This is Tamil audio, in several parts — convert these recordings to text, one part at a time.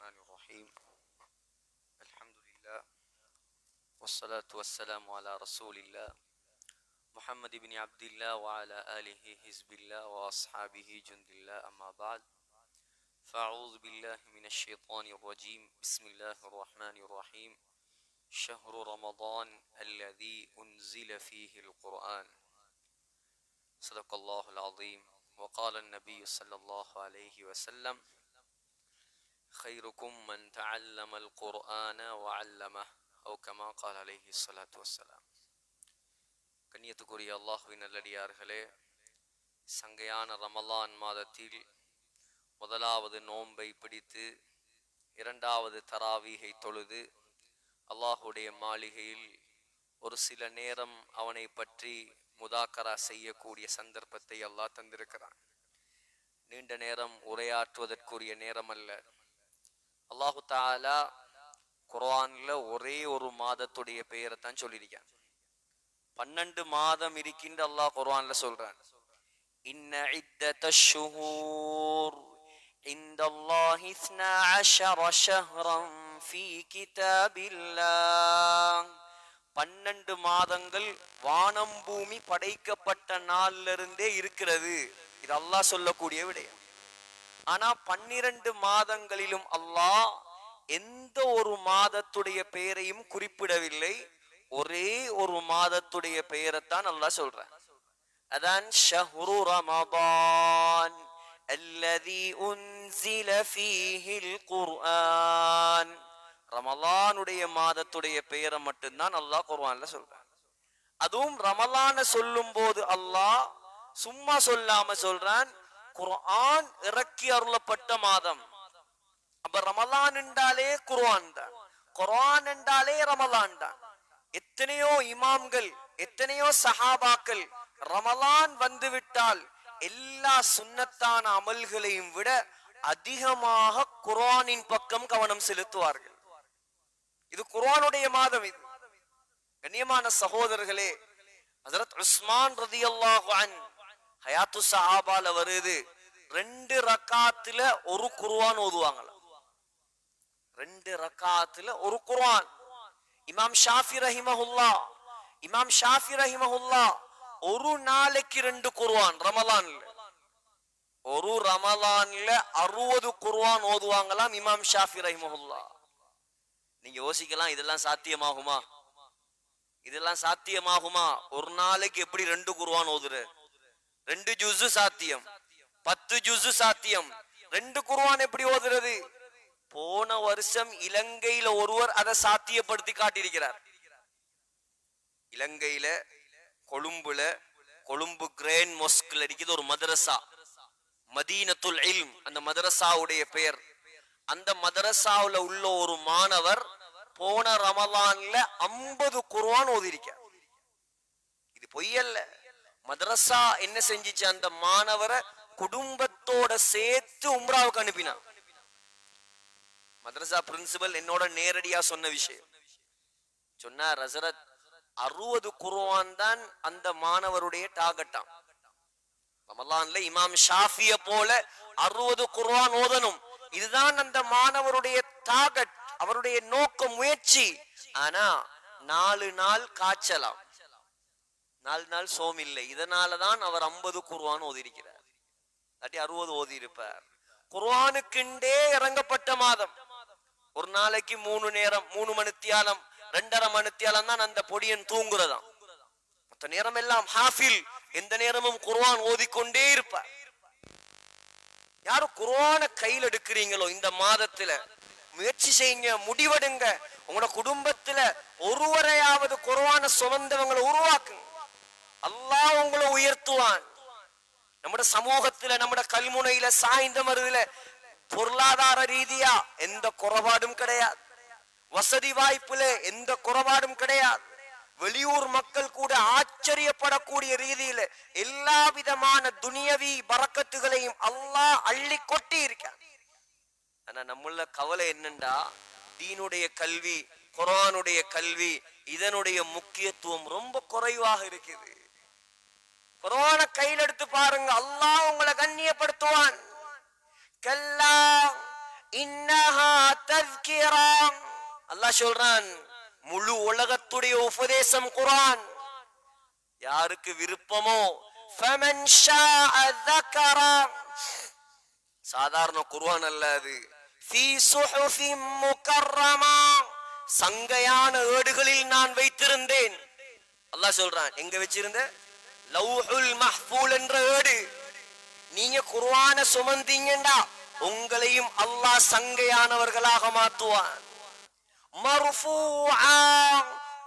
الرحمن الرحيم. الحمد لله والصلاة والسلام على رسول الله. محمد بن عبد الله وعلى آله حزب الله وأصحابه جند الله. أما بعد فأعوذ بالله من الشيطان الرجيم. بسم الله الرحمن الرحيم. شهر رمضان الذي أنزل فيه القرآن. صدق الله العظيم. وقال النبي صلى الله عليه وسلم خيركم من تعلم القرآن وعلمه أو كما قال عليه الصلاة والسلام கண்ணியத்துக்குரிய அல்லாஹுவின் நல்லடியார்களே சங்கையான ரமலான் மாதத்தில் முதலாவது நோன்பை பிடித்து இரண்டாவது தராவீகை தொழுது அல்லாஹுடைய மாளிகையில் ஒரு சில நேரம் அவனை பற்றி முதாக்கரா செய்யக்கூடிய சந்தர்ப்பத்தை அல்லாஹ் தந்திருக்கிறான் நீண்ட நேரம் உரையாற்றுவதற்குரிய நேரம் அல்ல அல்லாஹு தாலா குரான்ல ஒரே ஒரு மாதத்துடைய பெயரை தான் சொல்லியிருக்கேன். பன்னெண்டு மாதம் இருக்கின்ற அல்லாஹ் குரான்ல சொல்றான். இன்ன இத்தத்த ஷுஹூர் இந்த அல்லாஹ் இஸ்னா அஷர ஷஹ்ரம் ஃபீ கிதாபில்லாஹ். பன்னெண்டு மாதங்கள் வானம் பூமி படைக்கப்பட்ட நாள்ல இருந்தே இருக்கிறது. இது அல்லாஹ் சொல்லக்கூடிய விடயம். ஆனா பன்னிரண்டு மாதங்களிலும் அல்லாஹ் எந்த ஒரு மாதத்துடைய பெயரையும் குறிப்பிடவில்லை ஒரே ஒரு மாதத்துடைய பெயரைத்தான் அல்லாஹ் சொல்றான் அதான் ஷஹ்ரு ரமதான் الذي أنزل فيه القرآن ரமலானுடைய மாதத்துடைய பெயரை மட்டும்தான் அல்லாஹ் குர்ஆன்ல சொல்றான் அதுவும் ரமலான சொல்லும் போது அல்லாஹ் சும்மா சொல்லாம சொல்றான் குர்ஆன் இறக்கி அருளப்பட்ட மாதம். அப்ப ரமலான் என்றாலே குர்ஆன் தான். குர்ஆன் என்றாலே ரமலான் தான். எத்தனையோ இமாம்கள் எத்தனையோ சஹாபாக்கள் ரமலான் வந்துவிட்டால் எல்லா சுண்ணத்தான அமல்களையும் விட அதிகமாக குர்ஆனின் பக்கம் கவனம் செலுத்துவார்கள். இது குர்ஆனுடைய மாதம் இது. கண்ணியமான சகோதரர்களே ஹஜரத் உஸ்மான் ரதியல்லாஹு அன் ஹயாத்து சஹாபால வருது. ரெண்டு ரக்காத்துல ஒரு குருவான் ஓதுவாங்களா ரெண்டு ரக்காத்துல ஒரு குர்ஆன். இமாம் ஷாஃபி ரஹிமஹுல்லா இமாம் ஷாஃபி ரஹிமஹுல்லா ஒரு நாளைக்கு ரெண்டு குர்ஆன் ரமலான்ல. ஒரு ரமலான்ல அறுபது குர்ஆன் ஓதுவாங்களாம் இமாம் ஷாஃபி ரஹிமஹுல்லா. நீங்க யோசிக்கலாம் இதெல்லாம் சாத்தியமாகுமா? இதெல்லாம் சாத்தியமாகுமா? ஒரு நாளைக்கு எப்படி ரெண்டு குர்ஆன் ஓதுற? ரெண்டு ஜுஸு சாத்தியம். பத்து ஜூஸ் சாத்தியம். ரெண்டு குருவான் எப்படி ஓதுறது? போன வருஷம் இலங்கையில ஒருவர் அதை சாத்தியப்படுத்தி காட்டியிருக்கிறார். இலங்கையில கொழும்புல கொழும்பு கிரேன் மொஸ்கில் அடிக்குது ஒரு மதரசா. மதீனத்துல் இல்ம் அந்த மதரசாவுடைய பெயர். அந்த மதரசாவுல உள்ள ஒரு மாணவர் போன ரமலான்ல ஐம்பது குர்ஆன் ஓதிருக்கார் இது பொய்யல்ல மதரசா என்ன செஞ்சிச்சு? அந்த மாணவரை குடும்பத்தோட சேர்த்து உம்ராவுக்கு அனுப்பினான் மதரசா பிரின்சிபல் என்னோட நேரடியா சொன்ன விஷயம். சொன்னார் ரசரத் அறுபது குருவான் தான் அந்த மாணவருடைய டாகட்டாம் ரமலான்ல இமாம் ஷாஃபிய போல அறுபது குர்வான் ஓதனும் இதுதான் அந்த மாணவருடைய டாகட் அவருடைய நோக்க முயற்சி. ஆனா நாலு நாள் காய்ச்சலாம். நாலு நாள் சோம் இல்லை. இதனாலதான் அவர் ஐம்பது குர்வான் ஓதியிருக்கிறார். இல்லாட்டி அறுபது ஓதி இருப்பார் குர்ஆனுக்குண்டே இறங்கப்பட்ட மாதம். ஒரு நாளைக்கு மூணு நேரம் மூணு மணித்தியாலம் ரெண்டரை மணித்தியாலம் தான் அந்த பொடியன் தூங்குறதாம். மற்ற நேரம் எல்லாம் ஹாஃபில். எந்த நேரமும் குர்வான் ஓதிக்கொண்டே இருப்பார். யாரு குர்வான கையில் எடுக்கிறீங்களோ இந்த மாதத்துல? முயற்சி செய்யுங்க முடிவெடுங்க. உங்களோட குடும்பத்துல ஒருவரையாவது குர்வான சுமந்தவங்களை உருவாக்குங்க. அல்லாஹ் உங்களை உயர்த்துவான் നമ്മുടെ சமூகத்துல നമ്മുടെ கல்முனையில சாய்ந்த மருதுல பொருளாதார ரீதியா எந்த குறைபாடும் கிடையாது வசதி வாய்ப்புல எந்த குறைபாடும் கிடையாது வெளியூர் மக்கள் கூட ஆச்சரியப்படக்கூடிய ரீதியில எல்லா விதமான துனியவி பறக்கத்துகளையும் அல்லாஹ் அள்ளி கொட்டி இருக்கான் ஆனா நம்மள கவலை என்னண்டா தீனுடைய கல்வி குரானுடைய கல்வி இதனுடைய முக்கியத்துவம் ரொம்ப குறைவாக இருக்குது குரான கையில் எடுத்து பாருங்க. அல்லாஹ் உங்களை கண்ணியப்படுத்துவான். கல்லா இன்னஹா தஸ்கிரா. அல்லாஹ் சொல்றான் முழு உலகத்துடைய உபதேசம் குரான் யாருக்கு விருப்பமோ சாதாரண குர்வான் அல்ல அது. சங்கையான ஏடுகளில் நான் வைத்திருந்தேன். அல்லாஹ் சொல்றான் எங்க வச்சிருந்தேன் லௌஹுல் மஹ்ஃபூல் என்ற ஏடு. நீங்க குர்வான சுமந்தீங்கண்டா உங்களையும் அல்லாஹ் சங்கையானவர்களாக மாத்துவான்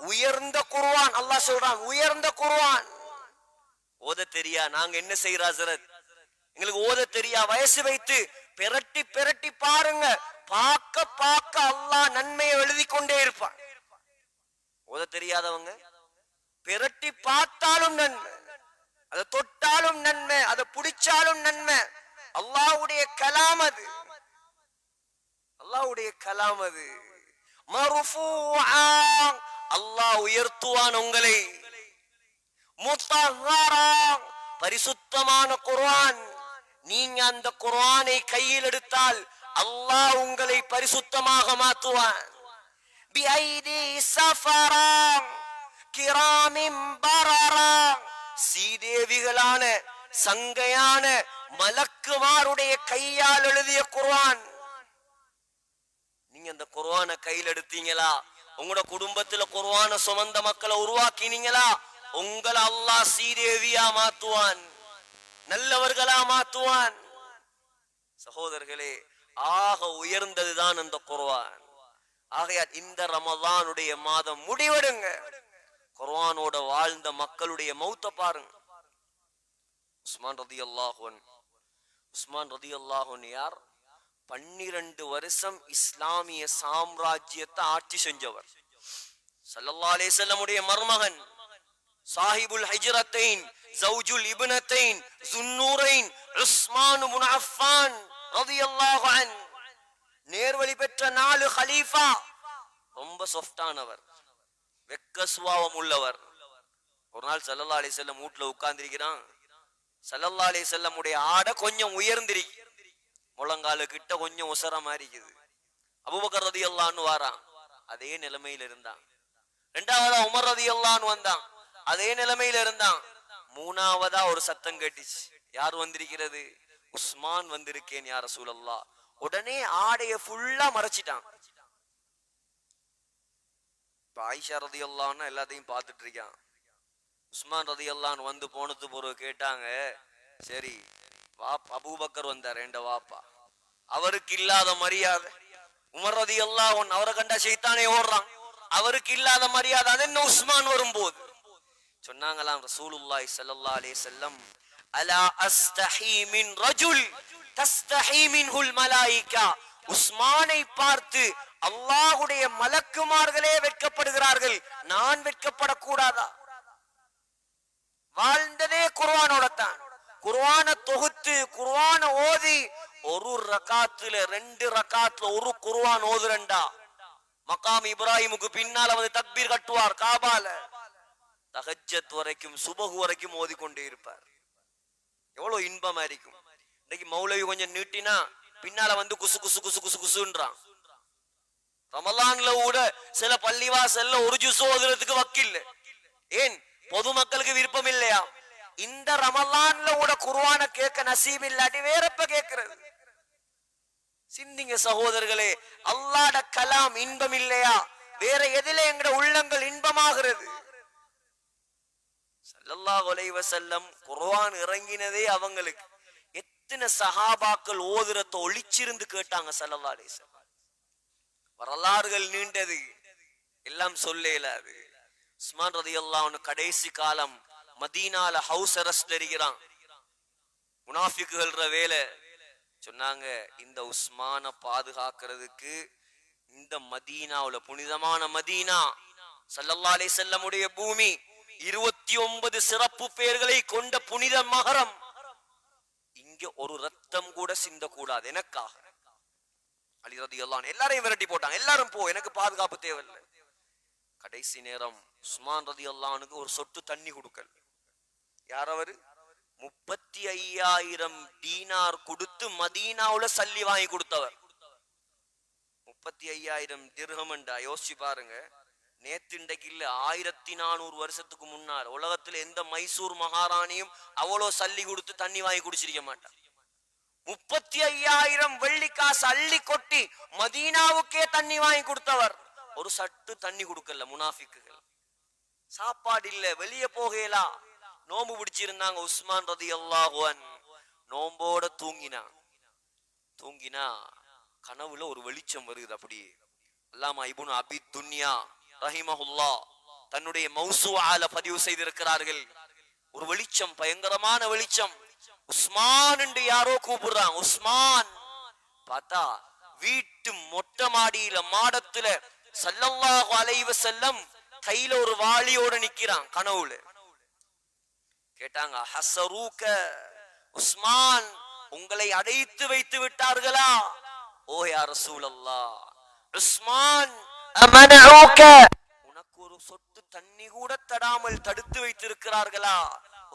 உயர்ந்த குர்வான் அல்லாஹ் சொல்றான் உயர்ந்த குர்வான் ஓத தெரியா நாங்க என்ன செய்யறா ஹசரத்? எங்களுக்கு ஓத தெரியா வயசு வைத்து பெரட்டி பெரட்டி பாருங்க பார்க்க பார்க்க அல்லாஹ் நன்மையை எழுதி கொண்டே இருப்பான். ஓத தெரியாதவங்க? பெரட்டி பார்த்தாலும் நன்மை. அதை தொட்டாலும் நன்மை அதை பிடிச்சாலும் நன்மை. அல்லாவுடைய கலாம் அது. அல்லாவுடைய கலாம் அது. அல்லாஹ் உயர்த்துவான் உங்களை. பரிசுத்தமான குர்ஆன். நீங்க அந்த குர்ஆனை கையில் எடுத்தால் அல்லாஹ் உங்களை பரிசுத்தமாக மாத்துவான் கிராமிம் சீதேவிகளான சங்கையான மலக்குமாருடைய கையால் எழுதிய குர்வான் நீங்க அந்த குர்வான கையில் எடுத்தீங்களா? உங்களோட குடும்பத்துல குர்வான சுமந்த மக்களை உருவாக்கினீங்களா? உங்களை அல்லாஹ் சீதேவியா மாத்துவான். நல்லவர்களா மாத்துவான். சகோதரர்களே ஆக உயர்ந்ததுதான் அந்த குர்வான் ஆகையால் இந்த ரமதானுடைய மாதம் முடிவெடுங்க. குர்வானோட வாழ்ந்த மக்களுடைய மௌத்த பாருங்க. உஸ்மான் ரதி அல்லாஹன் உஸ்மான் ரதி அல்லாஹன் யார்? பன்னிரண்டு வருஷம் இஸ்லாமிய சாம்ராஜ்யத்தை ஆட்சி செஞ்சவர். சல்லல்லா அலைஹி வஸல்லமுடைய மருமகன் சாஹிபுல் ஹஜரத்தைன் ஜௌஜுல் இபுனத்தைன் சுன்னூரைன் உஸ்மான் முனாஃபான் ரதி அல்லாஹன் நேர்வழி பெற்ற நாலு ஹலீஃபா. ரொம்ப சொஃப்டானவர் வெக்க சுபாவம் உள்ளவர். ஒரு நாள் சல்லல்லா அலி செல்லம் வீட்டுல உட்கார்ந்திருக்கிறான். சல்லல்லா அலி செல்லமுடைய ஆடை கொஞ்சம் உயர்ந்திருக்கு முழங்கால கிட்ட கொஞ்சம் உசர மாதிரி அபுபக்கர் ரதி ரதியல்லான்னு வாரான். அதே நிலைமையில இருந்தான். ரெண்டாவதா உமர் ரதியல்லான்னு வந்தான். அதே நிலைமையில இருந்தான். மூணாவதா ஒரு சத்தம் கேட்டுச்சு. யார் வந்திருக்கிறது? உஸ்மான் வந்திருக்கேன் யார சூழல்லா உடனே ஆடைய ஃபுல்லா மறைச்சிட்டான். இப்போ ஆயிஷா ரதியல்லான்னு எல்லாத்தையும் பார்த்துட்டு இருக்கான் உஸ்மான் ரதியல்லான்னு வந்து போனது பிறகு கேட்டாங்க சரி வாப் அபூபக்கர் வந்தார் என்ற வாப்பா? அவருக்கு இல்லாத மரியாதை. உமர் ரதி ஒன் அவரை கண்டா சைத்தானே ஓடுறான். அவருக்கு இல்லாத மரியாதை அது என்ன உஸ்மான் வரும்போது? சொன்னாங்களாம் ரசூலுல்லாய் சல்லல்லா அலே செல்லம் அலா அஸ்தஹி மின் ரஜுல் தஸ்தஹி மின்ஹுல் மலாயிகா. உஸ்மானை பார்த்து அல்லாஹுடைய மலக்குமார்களே வெட்கப்படுகிறார்கள். நான் வெட்கப்படக்கூடாதா? வாழ்ந்ததே குர்வானோட தான் குர்வான தொகுத்து குர்வான ஓதி ஒரு ரகாத்துல ரெண்டு ரகாத்துல ஒரு குர்வான் ஓதுரண்டா மகாம் இப்ராஹிமுக்கு பின்னால வந்து தக்பீர் கட்டுவார் காபால. தகஜத் வரைக்கும் சுபகு வரைக்கும் ஓதிக்கொண்டே இருப்பார். எவ்வளவு இன்பமா இருக்கும். இன்னைக்கு மௌலவி கொஞ்சம் நீட்டினா பின்னால வந்து குசு குசு குசு குசு குசுன்றான். ரமலான்ல கூட சில பள்ளிவாசல்ல ஒரு ஜூஸ் ஓதுறதுக்கு வக்கில்ல. ஏன்? பொதுமக்களுக்கு விருப்பம் இல்லையா? இந்த ரமலான்ல கூட குர்ஆன கேட்க நசீம் இல்லாட்டி வேறப்ப கேட்கிறது? சிந்திங்க சகோதரர்களே அல்லாட கலாம் இன்பம் இல்லையா? வேற எதில எங்கட உள்ளங்கள் இன்பமாகிறது? ஸல்லல்லாஹு அலைஹி வஸல்லம் குர்ஆன் இறங்கினதே அவங்களுக்கு. எத்தனை சஹாபாக்கள் ஓதுரத்தை ஒழிச்சிருந்து கேட்டாங்க ஸல்லல்லாஹு வரலாறுகள் நீண்டது. எல்லாம் சொல்ல இயலாது உஸ்மான் ரதியல்லாஹு அன்ஹு கடைசி காலம் மதீனால ஹவுஸ் அரெஸ்ட்ல இருக்கிறான் முனாஃபிக்குகள்ற வேலை. சொன்னாங்க இந்த உஸ்மான பாதுகாக்கிறதுக்கு இந்த மதீனாவுல புனிதமான மதீனா சல்லல்லாலே அலைஹி வஸல்லமுடைய பூமி இருபத்தி ஒன்பது சிறப்பு பெயர்களை கொண்ட புனித மகரம். இங்க ஒரு ரத்தம் கூட சிந்தக்கூடாது. எனக்காக. அலி ரதி எல்லாரையும் விரட்டி போட்டாங்க. எல்லாரும் போ எனக்கு பாதுகாப்பு தேவையில்லை. கடைசி நேரம் உஸ்மான் ரதி அல்லானுக்கு ஒரு சொட்டு தண்ணி கொடுக்கல. யார் அவரு? முப்பத்தி ஐயாயிரம் டீனார் கொடுத்து மதீனாவுல சல்லி வாங்கி கொடுத்தவர். முப்பத்தி ஐயாயிரம் திர்ஹம்ண்டா யோசிச்சு பாருங்க. நேத்து இன்றைக்கு ஆயிரத்தி நானூறு வருஷத்துக்கு முன்னால் உலகத்துல எந்த மைசூர் மகாராணியும் அவ்வளோ சல்லி கொடுத்து தண்ணி வாங்கி குடிச்சிருக்க மாட்டான். முப்பத்தி ஐயாயிரம் வெள்ளி காசு அள்ளி கொட்டி மதீனாவுக்கே தண்ணி வாங்கி கொடுத்தவர். ஒரு சட்டு தண்ணி கொடுக்கல முனாஃபிக்குகள். சாப்பாடு இல்ல வெளியே போகலா நோம்பு பிடிச்சிருந்தாங்க உஸ்மான் ரதி அல்லாஹுவன் நோம்போட தூங்கினா தூங்கினா கனவுல ஒரு வெளிச்சம் வருது அப்படியே. அல்லாமா இபுன் அபி துன்யா ரஹிமஹுல்லா தன்னுடைய மௌசுவால பதிவு செய்திருக்கிறார்கள். ஒரு வெளிச்சம் பயங்கரமான வெளிச்சம். உஸ்மான் என்று யாரோ கூப்பிடுறான் உஸ்மான்! பார்த்தா வீட்டு மொட்டை மாடியில மாடத்துல சல்லல்லாஹு அலைவ செல்லம் கையில ஒரு வாளியோட நிக்கிறான் கனவுல. கேட்டாங்க ஹசரூக்க உஸ்மான் உங்களை அடைத்து வைத்து விட்டார்களா? ஓ யார் சூழல்லா உஸ்மான் உனக்கு ஒரு சொட்டு தண்ணி கூட தடாமல் தடுத்து வைத்திருக்கிறார்களா?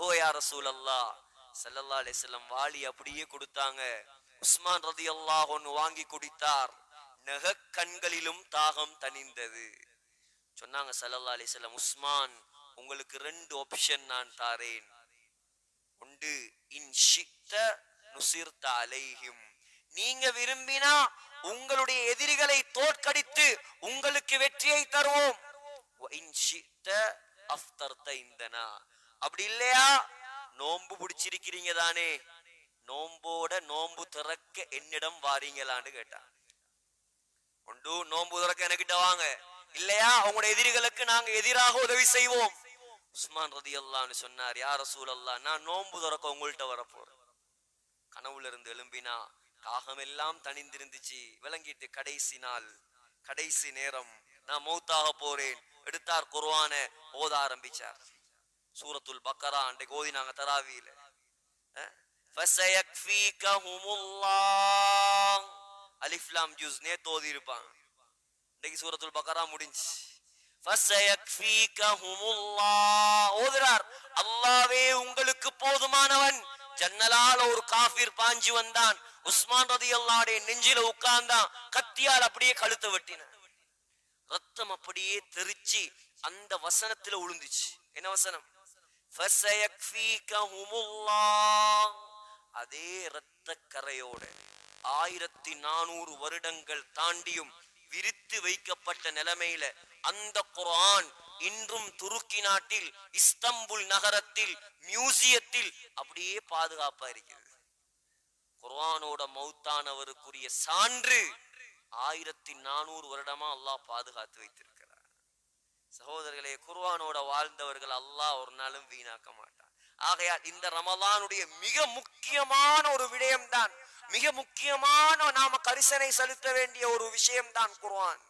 ஓ யா ரசூலல்லாஹ். ஸல்லல்லாஹு அலைஹி வாளி அப்படியே கொடுத்தாங்க. உஸ்மான் ரலியல்லாஹு ஒன்னு வாங்கி குடித்தார். நெக கண்களிலும் தாகம் தனிந்தது சொன்னாங்க ஸல்லல்லாஹு அலைஹி உஸ்மான் உங்களுக்கு ரெண்டு ஆப்ஷன் நான் தாரேன். உண்டு இன் ஷித்த நுசிர்த அலைஹிம். நீங்க விரும்பினா உங்களுடைய எதிரிகளை தோற்கடித்து உங்களுக்கு வெற்றியை தருவோம். அஃப்தர்த இந்தனா அப்படி இல்லையா? நோன்பு பிடிச்சிருக்கிறீங்க தானே. நோம்போட நோன்பு திறக்க என்னிடம் வாரீங்களான்னு கேட்டான். ஒன்று நோன்பு திறக்க எனக்கிட்ட வாங்க. இல்லையா? அவங்களோட எதிரிகளுக்கு நாங்க எதிராக உதவி செய்வோம். உஸ்மான் ரதி அல்லான்னு சொன்னார் யார் ரசூல் நான் நோன்பு திறக்க உங்கள்கிட்ட வரப்போறேன். கனவுல இருந்து எழும்பினா தாகம் எல்லாம் தணிந்திருந்துச்சு. விளங்கிட்டு கடைசி நாள் கடைசி நேரம் நான் மௌத்தாக போறேன். எடுத்தார் குர்ஆன ஓத ஆரம்பிச்சார். சூரத்துல் பக்கரா அன்றைக்கு ஓதினாங்க தராவியில. அலிஃப்லாம் ஜூஸ் நேத்து ஓதி இருப்பாங்க இன்னைக்கு சூரத்துல் பக்கரா முடிஞ்சு ஓதுறார் அல்லாவே உங்களுக்கு போதுமானவன். ஜன்னலால ஒரு காஃபிர் பாஞ்சு வந்தான். உஸ்மான் ரதி அல்லாடைய நெஞ்சில உட்கார்ந்தான் கத்தியால் அப்படியே கழுத்தை வெட்டின. ரத்தம் அப்படியே தெரிச்சு அந்த வசனத்துல உளுந்துச்சு. என்ன வசனம்? அதே இரத்த கரையோட ஆயிரத்தி நானூறு வருடங்கள் தாண்டியும் விரித்து வைக்கப்பட்ட நிலைமையில அந்த குரான் இன்றும் துருக்கி நாட்டில் இஸ்தம்புல் நகரத்தில் மியூசியத்தில் அப்படியே பாதுகாப்பா இருக்கிறது. குர்வானோட மௌத்தானவருக்குரிய சான்று ஆயிரத்தி நானூறு வருடமா அல்லாஹ் பாதுகாத்து வைத்திருக்கிறார். சகோதரர்களே குர்வானோட வாழ்ந்தவர்கள் அல்லாஹ் ஒரு நாளும் வீணாக்க மாட்டான். ஆகையால் இந்த ரமலானுடைய மிக முக்கியமான ஒரு விடயம்தான் மிக முக்கியமான நாம கரிசனை செலுத்த வேண்டிய ஒரு விஷயம்தான் குர்வான்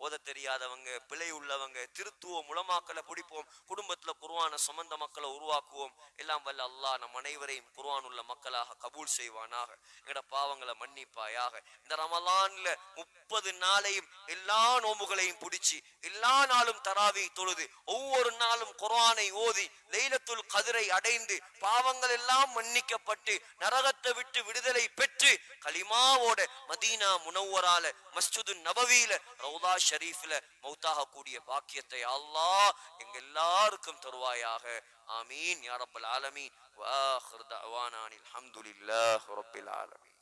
ஓத தெரியாதவங்க பிழை உள்ளவங்க திருத்துவோம் முளமாக்களை பிடிப்போம் குடும்பத்துல குர்வான சுமந்த மக்களை உருவாக்குவோம். எல்லாம் வல்ல அல்லாஹ் நம் அனைவரையும் குர்ஆன் உள்ள மக்களாக கபூல் செய்வானாக. எங்கட பாவங்களை மன்னிப்பாயாக. இந்த ரமலான்ல முப்பது நாளையும் எல்லா நோம்புகளையும் பிடிச்சி எல்லா நாளும் தராவி தொழுது ஒவ்வொரு நாளும் குர்வானை ஓதி லைலத்துள் கதிரை அடைந்து பாவங்கள் எல்லாம் மன்னிக்கப்பட்டு நரகத்தை விட்டு விடுதலை பெற்று கலிமாவோட மதீனா முனவரால மஸ்ஜிது நபவியில ரவுதா ஷரீஃப்ல மௌத்தாக கூடிய பாக்கியத்தை அல்லாஹ் எங்க எல்லாருக்கும் தருவாயாக ஆமீன் யா ரப்பல் ஆலமீன் வாஹிர் தஅவானா அனில் ஹம்துலில்லாஹி ரப்பில் ஆலமீன்